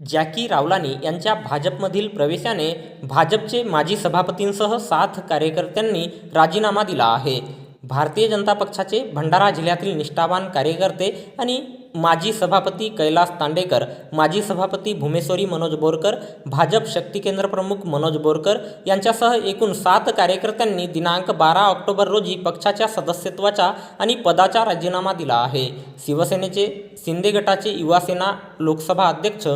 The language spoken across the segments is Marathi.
जॅकी रावलानी यांच्या भाजपमधील प्रवेशाने भाजपचे माजी सभापतींसह सात कार्यकर्त्यांनी राजीनामा दिला आहे. भारतीय जनता पक्षाचे भंडारा जिल्ह्यातील निष्ठावान कार्यकर्ते आणि माजी सभापती कैलास तांडेकर माजी सभापती भूमेश्वरी मनोज बोरकर भाजप शक्ती केंद्र प्रमुख मनोज बोरकर यांच्यासह एकूण सात कार्यकर्त्यांनी दिनांक बारा ऑक्टोबर रोजी पक्षाच्या सदस्यत्वाचा आणि पदाचा राजीनामा दिला आहे. शिवसेनेचे शिंदे गटाचे युवासेना लोकसभा अध्यक्ष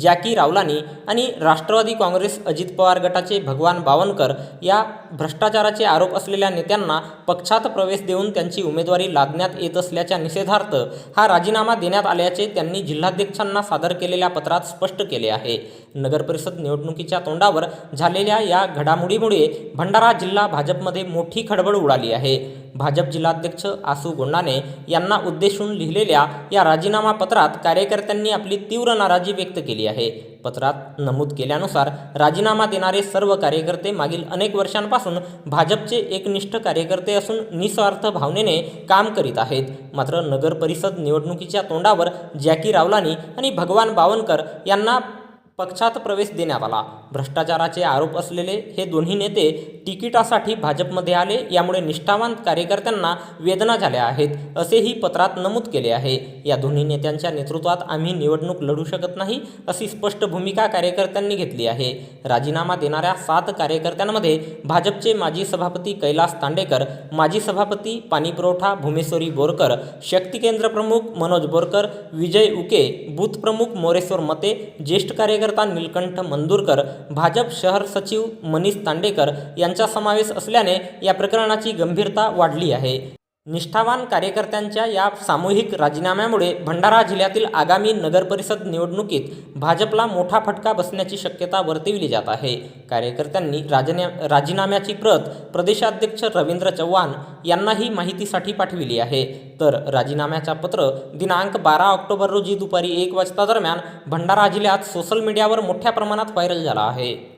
जॅकी रावलानी आणि राष्ट्रवादी काँग्रेस अजित पवार गटाचे भगवान बावनकर या भ्रष्टाचाराचे आरोप असलेल्या नेत्यांना पक्षात प्रवेश देऊन त्यांची उमेदवारी लादण्यात येत असल्याच्या निषेधार्थ हा राजीनामा देण्यात आल्याचे त्यांनी जिल्हाध्यक्षांना सादर केलेल्या पत्रात स्पष्ट केले आहे. नगरपरिषद निवडणुकीच्या तोंडावर झालेल्या या घडामोडीमुळे भंडारा जिल्हा भाजपमध्ये मोठी खळबळ उडाली आहे. भाजप जिल्हाध्यक्ष आसू गोंडाने यांना उद्देशून लिहिलेल्या या राजीनामा पत्रात कार्यकर्त्यांनी आपली तीव्र नाराजी व्यक्त केली आहे. पत्रात नमूद केल्यानुसार राजीनामा देणारे सर्व कार्यकर्ते मागील अनेक वर्षांपासून भाजपचे एकनिष्ठ कार्यकर्ते असून निस्वार्थ भावनेने काम करीत आहेत. मात्र नगर परिषद निवडणुकीच्या तोंडावर जॅकी रावलानी आणि भगवान बावनकर यांना पक्षात प्रवेश देण्यात आला. भ्रष्टाचाराचे आरोप असलेले हे दोन्ही नेते तिकिटासाठी भाजपमध्ये आले. यामुळे निष्ठावान कार्यकर्त्यांना वेदना झाल्या आहेत असेही पत्रात नमूद केले आहे. या दोन्ही नेत्यांच्या नेतृत्वात आम्ही निवडणूक लढू शकत नाही अशी स्पष्ट भूमिका कार्यकर्त्यांनी घेतली आहे. राजीनामा देणाऱ्या सात कार्यकर्त्यांमध्ये भाजपचे माजी सभापती कैलास तांडेकर माजी सभापती पाणीपुरवठा भूमेश्वरी बोरकर शक्ती केंद्र प्रमुख मनोज बोरकर विजय उके बूथ प्रमुख मोरेश्वर मते ज्येष्ठ कार्यकर्ते निलकंठ मंदुरकर भाजप शहर सचिव मनीष तांडेकर यांचा समावेश असल्याने या प्रकरणाची गंभीरता वाढली आहे. निष्ठावान कार्यकर्त्यांच्या या सामूहिक राजीनाम्यामुळे भंडारा जिल्ह्यातील आगामी नगरपरिषद निवडणुकीत भाजपला मोठा फटका बसण्याची शक्यता वर्तविली जात आहे. कार्यकर्त्यांनी राजन्या राजीनाम्याची प्रत प्रदेशाध्यक्ष रवींद्र चव्हाण यांनाही माहितीसाठी पाठविली आहे. तर राजीनाम्याचा पत्र दिनांक बारा ऑक्टोबर रोजी दुपारी एक वाजता दरम्यान भंडारा जिल्ह्यात सोशल मीडियावर मोठ्या प्रमाणात व्हायरल झाला आहे.